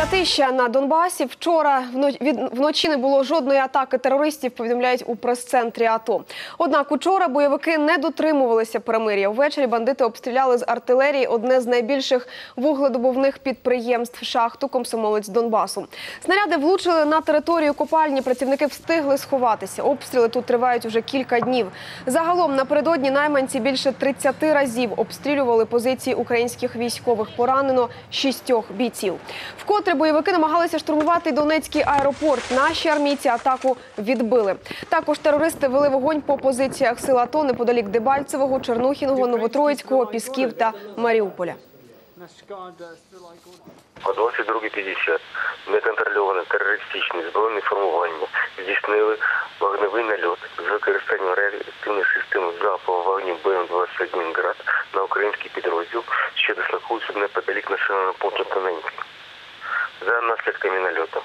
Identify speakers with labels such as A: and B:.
A: Затища на Донбасі вчора вно- вночі не було жодної атаки терористів. Повідомляють у прес-центрі АТО. Однак учора бойовики не дотримувалися перемир'я. Ввечері бандити обстріляли з артилерії одне з найбільших вугледобувних підприємств шахту Комсомолець Донбасу. Снаряди влучили на територію копальні. Працівники встигли сховатися. Обстріли тут тривають уже кілька днів. Загалом напередодні найманці більше 30 разів обстрілювали позиції українських військових. Поранено шістьох бійців. Вкотре бойовики намагалися штурмувати Донецький аеропорт. Наші армійці атаку відбили. Також терористи вели вогонь по позиціях сил АТО неподалік Дебальцевого, Чернухіного, Новотроїцького, Пісків та Маріуполя.
B: О 22.50 неконтрольоване терористичне збройне формування здійснили вогневий нальот з використанням реактивних систем залпового вогню БМ-21 «Град» на український підрозділ, що дислокується неподалік населеного пункту Тоненький. За наслідками нальоту